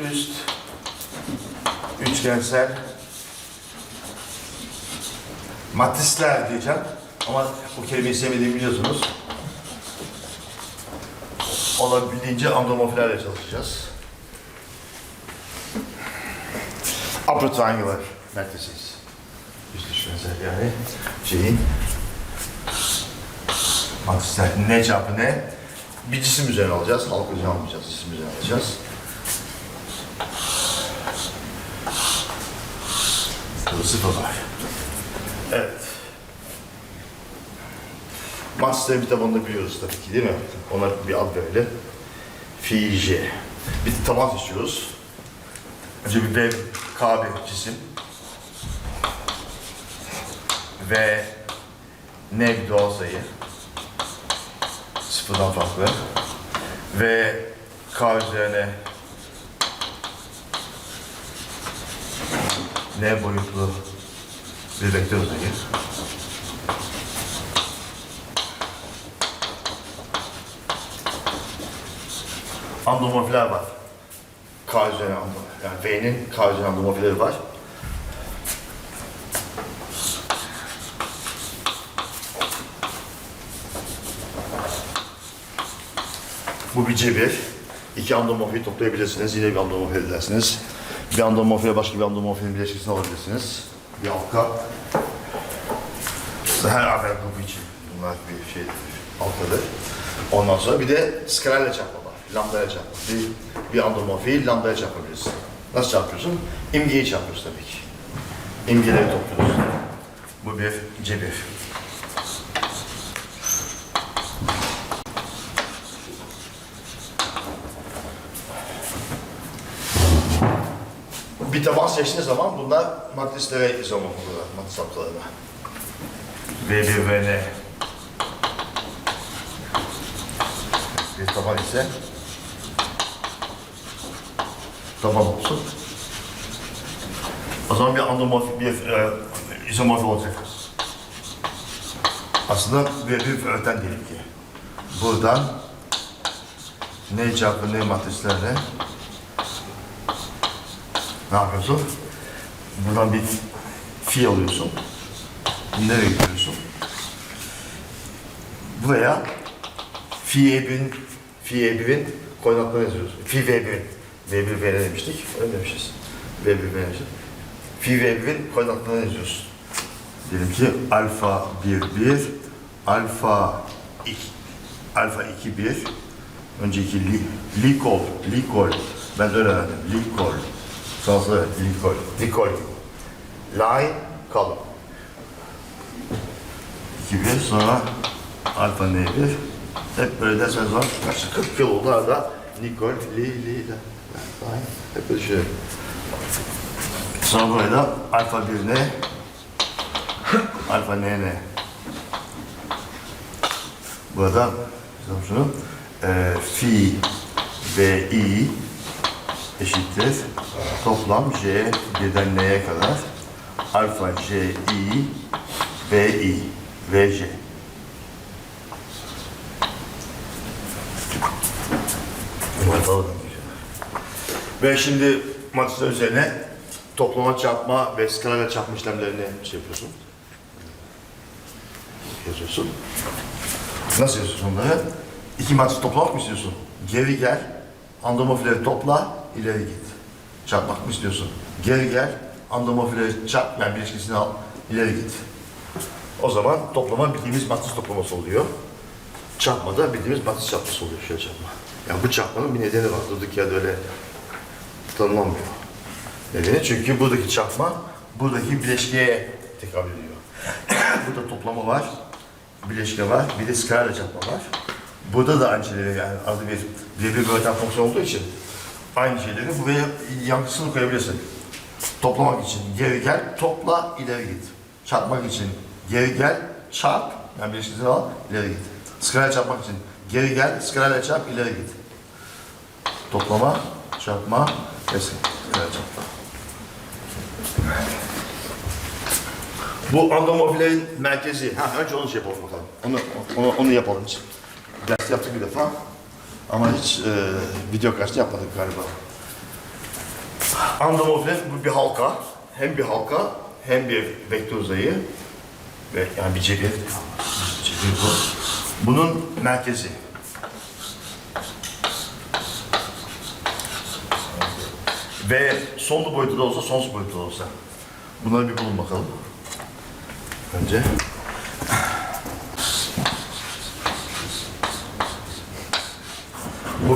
üst üçgensel matrisler diyeceğim. Ama bu kelimeyi sevmediğimi biliyorsunuz. Olabildiğince andomorfilerle çalışacağız. Upper triangular matrices. Üst üçgensel yani şeyin matrisler ne çarpı ne? Bir cisim üzerine alacağız. Halk üzerine almayacağız. Cisim üzerine alacağız. Bu sıfır var. Evet. Master bir tabanını biliyoruz tabii ki değil mi? Ona bir ad verelim. Fi J. Bir taban istiyoruz. Önce bir B, K cisim. Ve ne bir doğal sayı. Sıfırdan farklı. Ve K üzerine n boyutlu bir vektör sayı. Andomorfiler var. K üzerine ando- yani V'nin K üzerine andomorfileri var. Bu bir cebir. İki andomorfiyi toplayabilirsiniz. Yine bir andomorfi edersiniz. Bir andomorfiye başka bir andomorfinin bileşkisini alabilirsiniz. Bir halka. Her haber grubu için bunlar bir şey halkadır. Ondan sonra bir de skalerle çarpma var. Lambdaya çarpma. Bir, bir andomorfiyi lambdaya çarpabilirsin. Nasıl çarpıyorsun? İmgeyi çarpıyoruz tabii ki. İmgeleri topluyoruz. Bu bir cebir. Bir seçtiğiniz zaman bunlar matrislere izomorf oluyorlar, matris noktalarına. V1 ve N. Bir taban ise taban olsun. O zaman bir andomorf, bir e, izomorf olacak. Aslında V1 ve öten diyelim ki. Buradan N çarpı N matrislerle ne yapıyorsun? Buradan bir fi alıyorsun. Nereye gidiyorsun? Buraya fi E1'in fi E1'in koordinatlarını yazıyorsun. Fi V1'in V1 V demiştik. Öyle demişiz. V1 V demiştik. Fi V1'in koordinatlarını yazıyorsun. Diyelim ki alfa 1 1 alfa 2 alfa 2 1 önceki li, likol likol ben öyle öğrendim likol Sonrasında likol. Likol. Line, column. 2 1 sonra alfa n 1 hep böyle derseniz zaman kaç 40 yıl oldu arada Nikol, li, li, line. Hep böyle şey. Sonra buraya da alfa 1 n alfa n n Burada şunu. E, fi ve i eşittir. Toplam j birden n'ye kadar alfa c i v i v j. Ve şimdi matrisler üzerine toplama, çarpma ve skalayla çarpma işlemlerini şey yapıyorsun. Yazıyorsun. Nasıl yazıyorsun bunları? İki matris toplamak mı istiyorsun? Geri gel, andomorfileri topla, ileri git. Çarpmak mı istiyorsun? Geri gel, andomorfileri çarp, yani bileşkisini al, ileri git. O zaman toplama bildiğimiz matris toplaması oluyor. Çarpma da bildiğimiz matris çarpması oluyor, şöyle çarpma. Yani bu çarpmanın bir nedeni var, durduk yerde öyle tanımlanmıyor. Nedeni çünkü buradaki çarpma, buradaki bileşkeye tekabül ediyor. Burada toplama var, bileşke var, bir de skalayla çarpma var. Burada da aynı şeyleri yani adı bir birebir bir öğreten fonksiyon olduğu için aynı şeyleri buraya yankısını koyabilirsin. Toplamak için geri gel, topla, ileri git. Çarpmak için geri gel, çarp, yani bileşkesini al, ileri git. Skalayla çarpmak için geri gel, skalayla çarp, ileri git. Toplama, çarpma ve skalayla çarpma. Bu andomorfilerin merkezi. Ha, önce onu şey yapalım bakalım. Onu, onu, onu yapalım. Ders yaptık bir defa. Ama hiç e, video karşıtı yapmadık galiba. Andomorfin bu bir halka. Hem bir halka hem bir vektör uzayı. Ve yani bir cebir. Bir cebir bu. Bunun merkezi. Ve sonlu boyutu da olsa, sonsuz boyutu da olsa. Bunları bir bulun bakalım. Önce.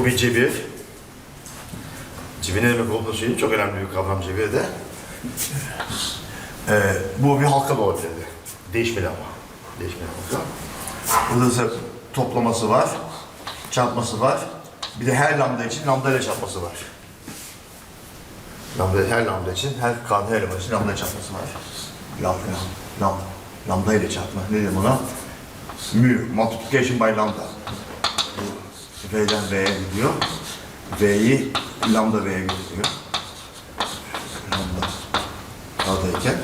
Bir cebir. Cebir ne demek olduğunu söyleyeyim. Çok önemli bir kavram cebir de. Ee, bu bir halka da olabilirdi. Değişmeli ama. Değişmeli halka. Burada ise toplaması var. Çarpması var. Bir de her lambda için lambda ile çarpması var. Lambda her lambda için, her kan her eleman için lambda çarpması var. Lambda, lambda, lambda ile çarpma. Ne diyeyim ona? Mu, multiplication by lambda. V'den V'ye gidiyor. V'yi lambda V'ye götürüyor. Lambda A'dayken.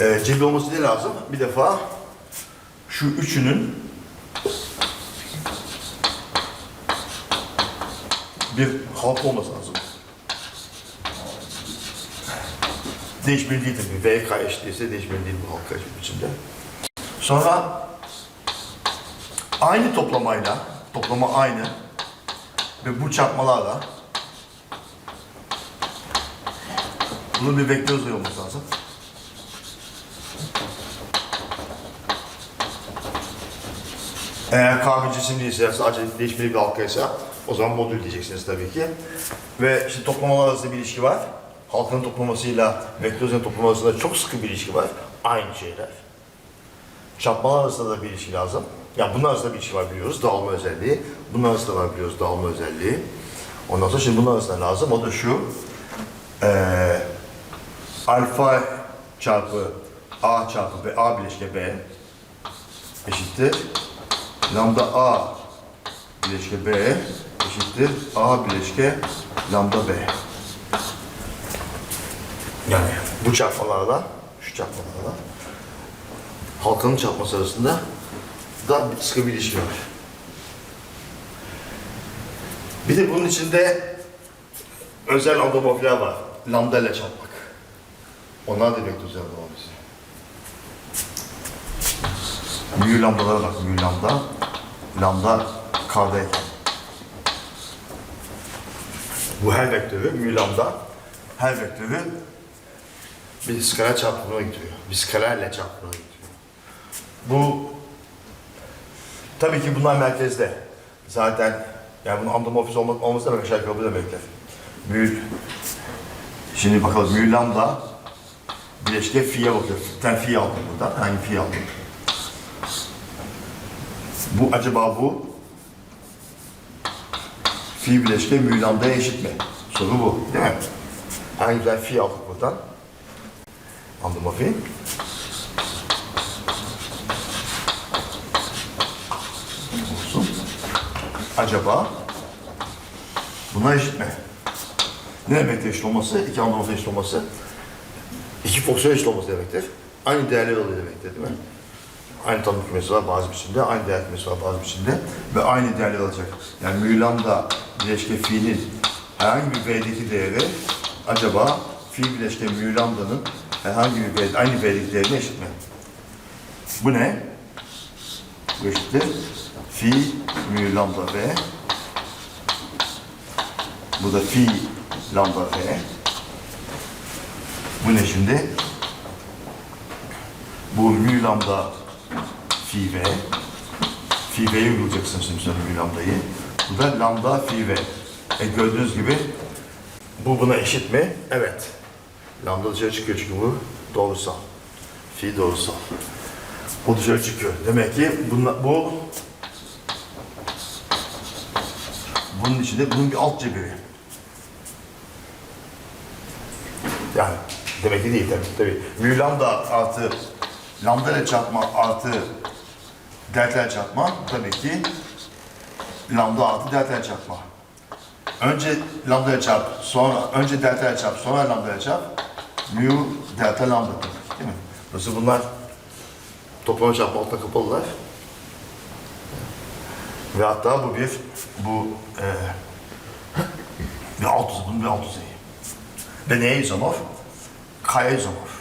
Ee, cebir olması ne lazım? Bir defa şu üçünün bir halk olması lazım. Değişmeli değil tabii. VK eşitliyse değişmeli değil bu halka içinde. Sonra aynı toplamayla, toplama aynı ve bu çarpmalarla bunun bir vektör uzayı olması lazım. Eğer K bir cisim değilse, sadece değişmeli bir halkaysa o zaman modül diyeceksiniz tabii ki. Ve şimdi toplamalar arasında bir ilişki var. Halkanın toplamasıyla vektörün toplaması arasında çok sıkı bir ilişki var. Aynı şeyler. Çarpmalar arasında da bir ilişki lazım. Yani bunlar arasında bir ilişki var biliyoruz, dağılma özelliği. Bunlar arasında var biliyoruz, dağılma özelliği. Ondan sonra şimdi bunlar arasında lazım, o da şu. Eee alfa çarpı a çarpı b, a bileşke b eşittir. Lambda a bileşke b eşittir. a bileşke lambda b. Yani bu çarpmalarla, şu çarpmalarla halkanın çarpması arasında da sıkı bir ilişki var. Bir de bunun içinde özel andomorfiler var. Lambda ile çarpmak. Onlar da vektör özel andomorfisi. Mü lambdalara bak, mü lambda. Lambda k'dayken. Bu her vektörü, mü lambda, her vektörü bir skaler çarpımına getiriyor. Bir skalerle çarpımına getiriyor. Bu tabii ki bunlar merkezde. Zaten yani bunun andomorfiz olma, olması demek aşağı yukarı bu demektir. Mü, şimdi bakalım mü lambda bileşke fi'ye bakıyor. Tane fi aldım buradan. Hangi fi aldım? Bu acaba bu fi bileşke mü lambdaya eşit mi? Soru bu değil mi? Hangi güzel fi aldık buradan? Andomorfi. olsun. Acaba buna eşit mi? Ne demektir eşit olması? İki anlamda eşit olması. İki fonksiyon eşit olması demektir. Aynı değerler oluyor demektir değil mi? Aynı tanım kümesi var bazı biçimde, aynı değer kümesi var bazı biçimde ve aynı değerler alacak. Yani mu lambda bileşke fi'nin herhangi bir v'deki değeri acaba fi bileşke mu lambda'nın herhangi bir v, aynı v'deki değerine eşit mi? Bu ne? Bu eşittir. Fi mu lambda v. Bu da fi lambda v. Bu ne şimdi? Bu mu lambda fi v. Fi v'yi uygulayacaksın şimdi sen mu lambdayı. Bu da lambda fi v. E gördüğünüz gibi bu buna eşit mi? Evet. Lambda dışarı çıkıyor çünkü bu doğrusal. Fi doğrusal. O dışarı çıkıyor. Demek ki bunla, bu bunun içinde bunun bir alt cebiri. Yani demek ki değil tabii. tabii. Mü lambda artı lambda ile çarpma artı delta ile çarpma tabii ki lambda artı delta ile çarpma. Önce lambda ile çarp, sonra önce delta ile çarp, sonra lambda ile çarp. Mu delta lambda tabii değil mi? Nasıl bunlar toplama çarpma altına kapalılar. Ve hatta bu bir bu e, bir alt uzay, bunun bir alt uzayı. Ve neye izomorf? K'ya izomorf.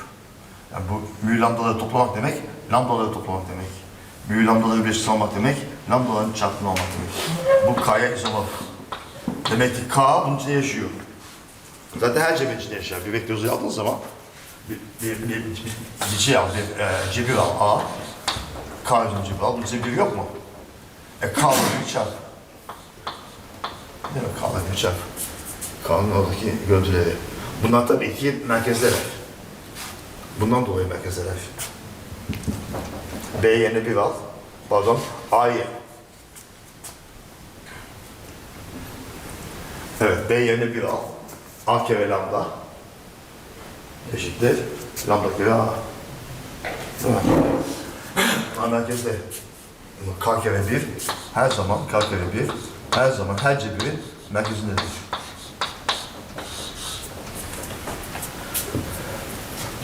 Yani bu mü lambdaları toplamak demek, lambdaları toplamak demek. Mü lambdaları birleşik almak demek, lambdaların çarpımı olmak demek. Bu K'ya izomorf. Demek ki K bunun içinde yaşıyor. Zaten her cebin içinde yaşar. Bir vektör uzayı aldığınız zaman bir, bir, bir, bir, bir şey al, bir e, cebir al, A. K üzerine cebir al. Bunun bir yok mu? E bir çarp. Değil mi? Bir çarp. K'nın oradaki görüntüleri. Bunlar tabii ki merkezdeler. Bundan dolayı merkezdeler. B yerine bir al. Pardon, A yerine. Evet, B yerine bir al. A kere lambda eşittir. Lambda kere A. Mi? A merkezde. K kere bir, her zaman K kere bir, her zaman her cebirin merkezindedir.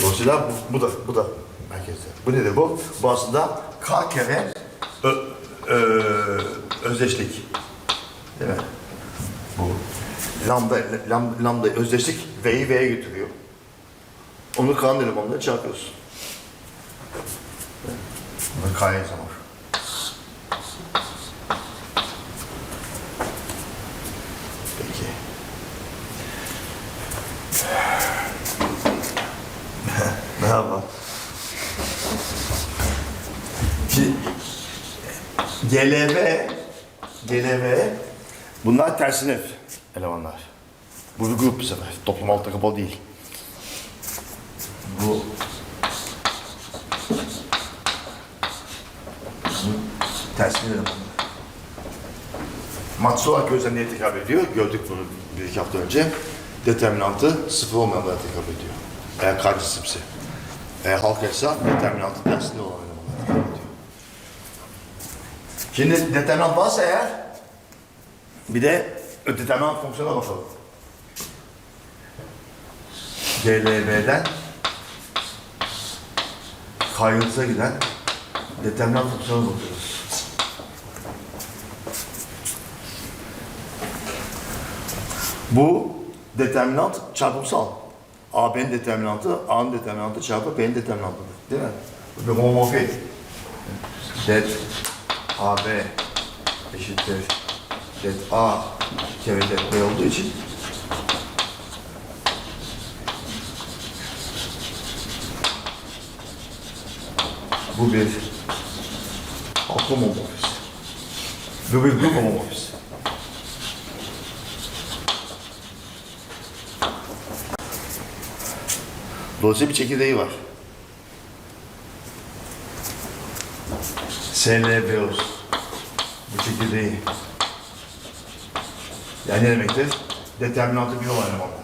Dolayısıyla bu, bu da bu da merkezde. Bu nedir bu? Bu aslında K kere ö, ö, özdeşlik. Değil mi? Bu lambda, lambda, lambda özdeşlik V'yi V'ye götürüyor. Onu K'nın elemanlarına çarpıyorsun. Bunu K'ya yazamam. Peki. Merhaba. Şimdi GLV GLV bunlar tersine elemanlar. Bu bir grup bu sefer. Toplum altta kapalı değil. Bu bu tersine elemanlar. Matsal olarak gözlemliğe tekabül ediyor. Gördük bunu bir iki hafta önce. Determinantı sıfır olmayanlara tekabül ediyor. Eğer karşısıpse. Eğer halka ise determinantı tersinde olan elemanlara tekabül ediyor. Şimdi determinant varsa eğer bir de determinant fonksiyona bakalım. GLB'den kaygıntıza giden determinant fonksiyona bakıyoruz. Bu determinant çarpımsal. A B'nin determinantı, A'nın determinantı çarpı B'nin determinantıdır. Değil mi? Bir homomorfi. Det A B eşittir det A kere det B olduğu için bu bir halk homomorfisi. Bu bir grup homomorfisi. Dolayısıyla bir çekirdeği var. SLBOS. Bu çekirdeği. Yani ne demektir? Determinantı bir olan elemanlar.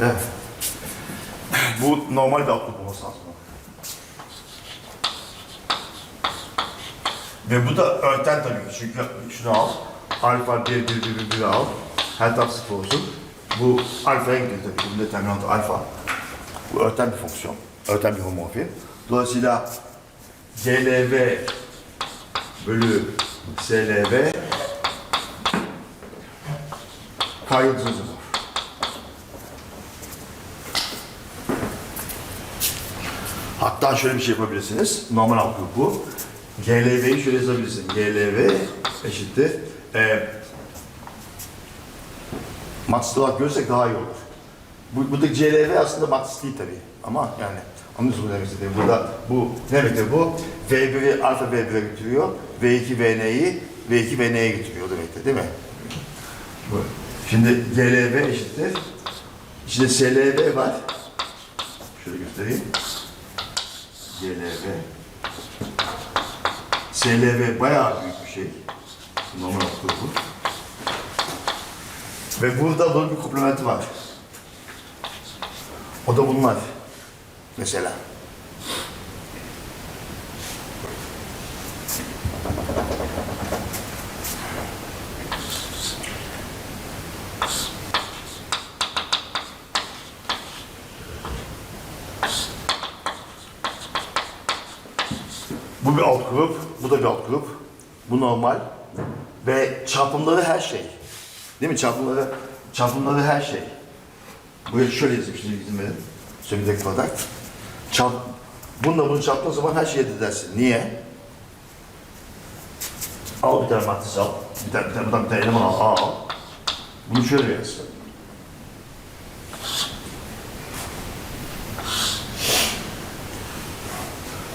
Evet. Bu normal bir output olması lazım. Ve bu da örten tabii ki. Çünkü şunu al. Alfa 1, 1, 1, 1, 1 al. Her taraf sıfır olsun. Bu alfaya gidiyor tabii. Bu determinantı alfa. Bu örten bir fonksiyon. Örten bir homomorfi. Dolayısıyla CLV bölü SLV kaygısız olur. Hatta şöyle bir şey yapabilirsiniz. Normal output bu. GLV'yi şöyle yazabilirsin. GLV eşittir. E, Matrix olarak görürsek daha iyi olur. Bu, buradaki CLV aslında matris değil tabii. Ama yani anlıyorsunuz demek istediğim. Burada bu ne demektir bu? V1'i alfa V1'e götürüyor. V2 VN'yi V2 VN'ye götürüyor demektir değil mi? Bu. Şimdi GLV eşittir. İçinde SLV var. Şöyle göstereyim. GLV. SLV bayağı büyük bir şey. Normal grubu. Ve burada bunun bir komplementi var. O da bunlar. Mesela. Bir alt grup, bu da bir alt grup. Bu normal. Ve çarpımları her şey. Değil mi? Çarpımları, çarpımları her şey. Buraya şöyle yazmıştım izin verin. Sömürde kadar. Çarp, bununla bunu çarptığın zaman her şeyi edersin. Niye? Al bir tane matris al. Bir tane, bir tane, buradan bir tane eleman al. al. Bunu şöyle yaz.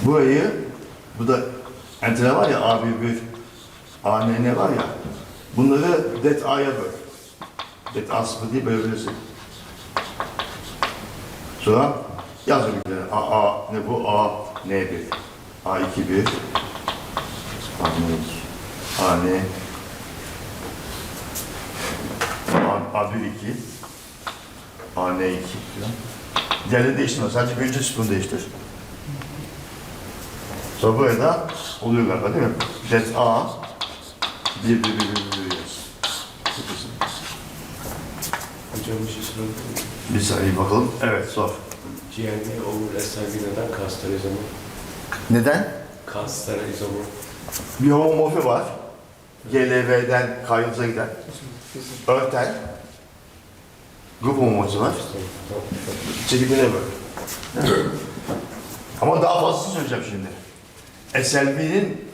Burayı, bu da entele var ya A bir A N N var ya. Bunları det A'ya böl. Det A sıfır diye bölebilirsin. Sonra yaz tane. A, A, ne bu? A, N bir. A iki bir. A N iki. A N. A, A bir iki. A N iki. falan. Diğerlerini değiştirme. Sadece birinci sütunu değiştir. Buraya da oluyor galiba değil mi? Det A. Bir, bir, bir, bir, bir, bir yaz. Sıfırsın. Hocam bir şey sorabilir miyim? Bir saniye bakalım. Evet, sor. GND over SIV neden kastar? Neden? Kastar. Bir homomorfi var. GLV'den K giden. Örten. Grup homomorfi var. Çekimine böyle. Ama daha fazlasını söyleyeceğim şimdi. SLB'nin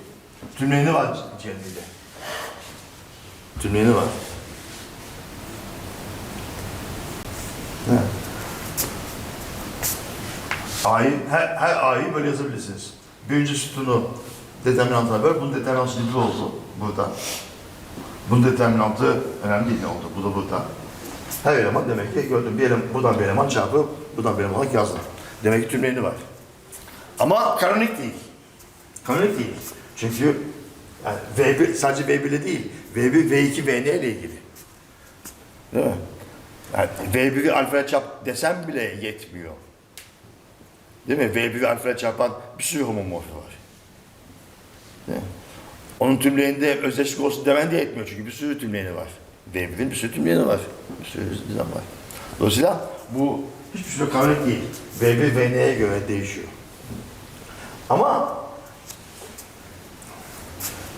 tümleni var GLV'de. Tümleni var. Evet. A'yı, her, her A'yı böyle yazabilirsiniz. Birinci sütunu determinantına böl, bunun determinantı bir oldu burada. Bunun determinantı önemli değil ne oldu, bu da burada. Her eleman demek ki gördüm bir eleman, buradan bir eleman çarpı, buradan bir eleman yazdım. Demek ki tümleni var. Ama kanonik değil. Kanonik değil. Çünkü yani V1, sadece V1 ile değil, V1, V2, VN ile ilgili. Değil mi? Yani V1'i alfaya çarp desem bile yetmiyor. Değil mi? V1'i alfaya çarpan bir sürü homomorfi var. Değil mi? Onun tümleyinde özdeşlik olsun demen de yetmiyor çünkü bir sürü tümleyeni var. V1'in bir sürü tümleyeni var. Bir sürü düzen var. Dolayısıyla bu hiçbir şey kanonik değil. V1, VN'ye göre değişiyor. Ama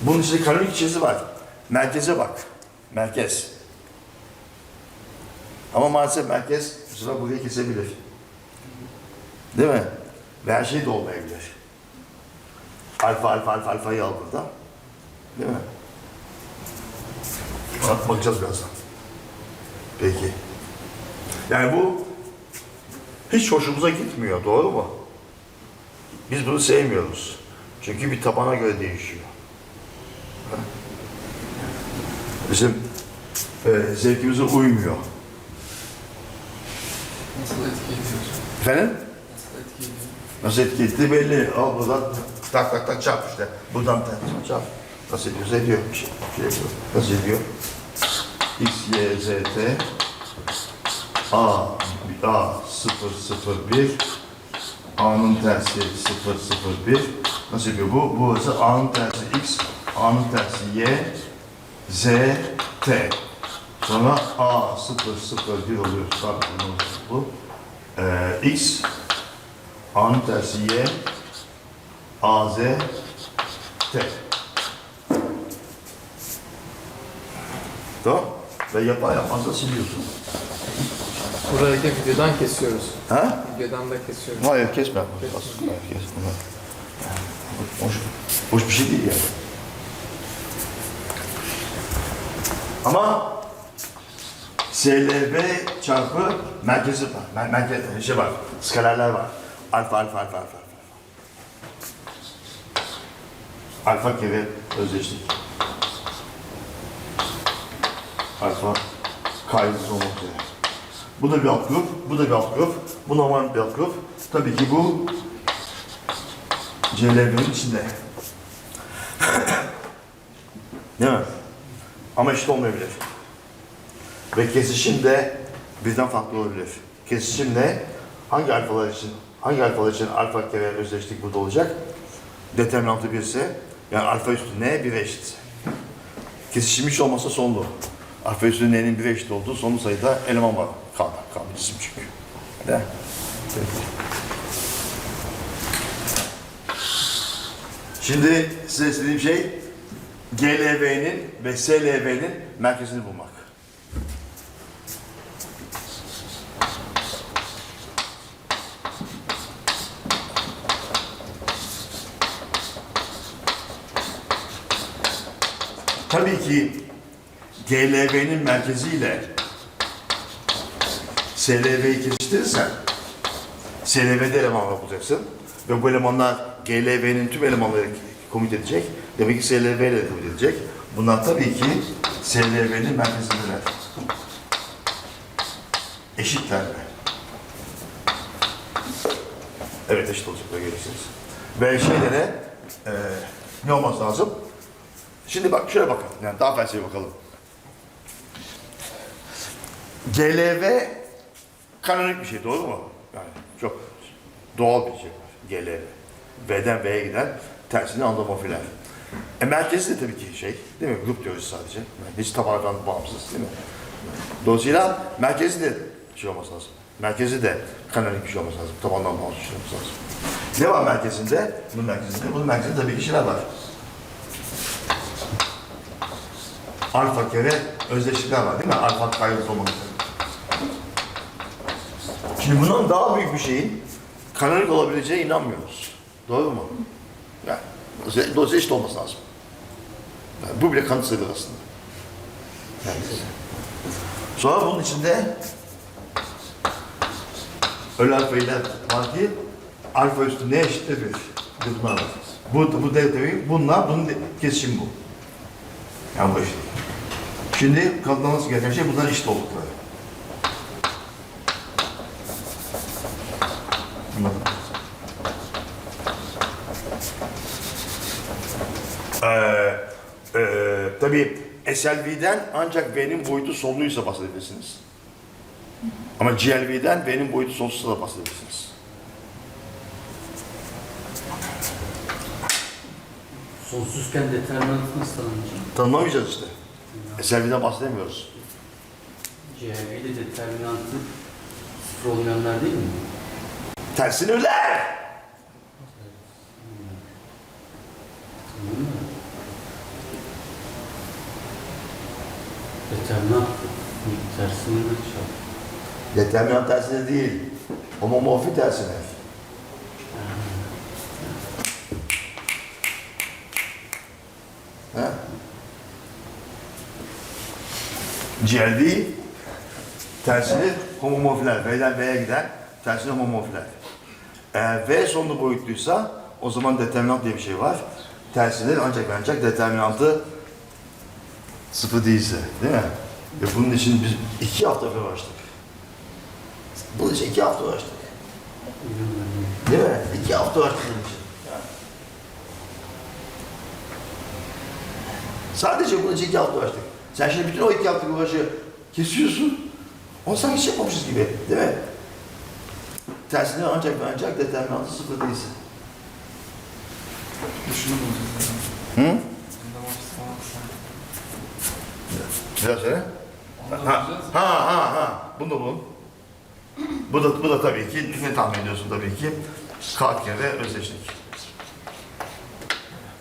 bunun içinde kanonik içerisi var. Merkeze bak. Merkez. Ama maalesef merkez bu sefer burayı kesebilir. Değil mi? Ve her şey de olmayabilir. Alfa, alfa, alfa, alfayı al burada. Değil mi? Bak, bakacağız birazdan. Peki. Yani bu hiç hoşumuza gitmiyor, doğru mu? Biz bunu sevmiyoruz. Çünkü bir tabana göre değişiyor. Bizim e, zevkimize uymuyor. Nasıl etkiliyor? Efendim? Nasıl etki ettiği belli. Al buradan tak tak tak çarp işte. Buradan tak çarp. Nasıl ediyorsa ediyor. Bir şey, şey yapıyor. Nasıl ediyor? X, Y, Z, T A, A 0, 0, 1 A'nın tersi 0, 0, 1 Nasıl yapıyor bu? Burası A'nın tersi X, A'nın tersi Y, Z, T Sonra A 0, 0, 1 oluyor. Pardon, bu. Ee, X, A'nın tersi Y, A, Z, T. Tamam. Ve yapar yapmaz da siliyorsun. Buradaki videodan kesiyoruz. Ha? Videodan da kesiyoruz. Hayır kesme. Hayır kesme. Hoş, hoş bir şey değil yani. Ama SLB çarpı merkezi var. Mer merkez, şey var. Skalerler var. Alfa, alfa, alfa, alfa. Alfa, kere özdeşlik. Alfa kaydız olmak. Bu da bir alt grup, bu da bir alt grup, bu normal bir alt grup. Tabii ki bu CLB'nin içinde. Değil mi? Ama eşit olmayabilir. Ve kesişim de birden farklı olabilir. Kesişim ne? Hangi alfalar için, hangi alfalar için alfa kere özdeşlik burada olacak? Determinantı 1 ise, yani alfa üstü n 1'e eşitse. Kesişim hiç olmazsa sonlu. Alfa üstü n'nin 1'e eşit olduğu sonlu sayıda eleman var. Kaldı, kaldı cisim çünkü. Mi? Peki. Şimdi size istediğim şey GLV'nin ve SLV'nin merkezini bulmak. Tabii ki GLV'nin merkeziyle SLV'yi kesiştirirsen SLV'de elemanlar bulacaksın ve bu elemanlar GLV'nin tüm elemanları komut edecek. Demek ki SLV ile de komut edecek. Bunlar tabii ki SLV'nin merkezindeler. Eşitler mi? Evet eşit olacak böyle görürsünüz. Ve şeylere eee ne olması lazım? Şimdi bak şöyle bakalım. Yani daha felsefi bakalım. GLV kanonik bir şey doğru mu? Yani çok doğal bir şey. GLV. V'den V'ye giden tersine andomorfiler. E merkezi de tabii ki şey değil mi? Grup teorisi sadece. Yani hiç tabandan bağımsız değil mi? Dolayısıyla merkezi de şey olması lazım. Merkezi de kanonik bir şey olması lazım. Tabandan bağımsız şey olması lazım. Ne var merkezinde? Bunun merkezinde. Bunun merkezinde tabii ki şeyler var. alfa kere özdeşlikler var değil mi? Alfa üzere. Şimdi bundan daha büyük bir şeyin kanonik olabileceğine inanmıyoruz. Doğru mu? Yani, dolayısıyla dolayısıyla eşit olması lazım. Yani bu bile kanıt sayılır aslında. Yani. Sonra bunun içinde öyle alfa ile var ki alfa üstü ne eşittir bir. Bunlar var. Bu, bu devletleri bunlar, bunun kesişimi bu. Yani bu eşit. Şimdi katlanması gereken şey bunların eşit oldukları. Anladın? Ee, e, tabii SLV'den ancak V'nin boyutu sonluysa bahsedebilirsiniz. Ama GLV'den V'nin boyutu sonsuzsa da bahsedebilirsiniz. Sonsuzken determinantı nasıl tanımlayacağım? Tanımlamayacağız işte. SLV'den bahsedemiyoruz. CHV ile determinantı sıfır olmayanlar değil mi? Tersini öler! Tamam mı? Determinant tersini de çal. Determinant tersine değil. Homomorfi tersine. Ha? GLD tersini homomorfiler. V'den V'ye giden tersine homomorfiler. Eğer V sonlu boyutluysa o zaman determinant diye bir şey var. Tersine ancak ancak determinantı sıfır değilse. Değil mi? Ve bunun için biz iki hafta uğraştık. Bunun için iki hafta uğraştık. Değil mi? İki hafta uğraştık bunun için. Yani. Sadece bunun için iki hafta uğraştık. Sen şimdi bütün o iki haftalık uğraşı kesiyorsun. Onu sanki hiç yapmamışız gibi. Değil mi? Tersine ancak ve ancak determinantı sıfır değilse. Düşünün Hı? Biraz söyle. Ha, ha, ha, ha. Bunu bulun. Bu da, bu da tabii ki, ne tahmin ediyorsun tabii ki? Kağıt kere özdeşlik.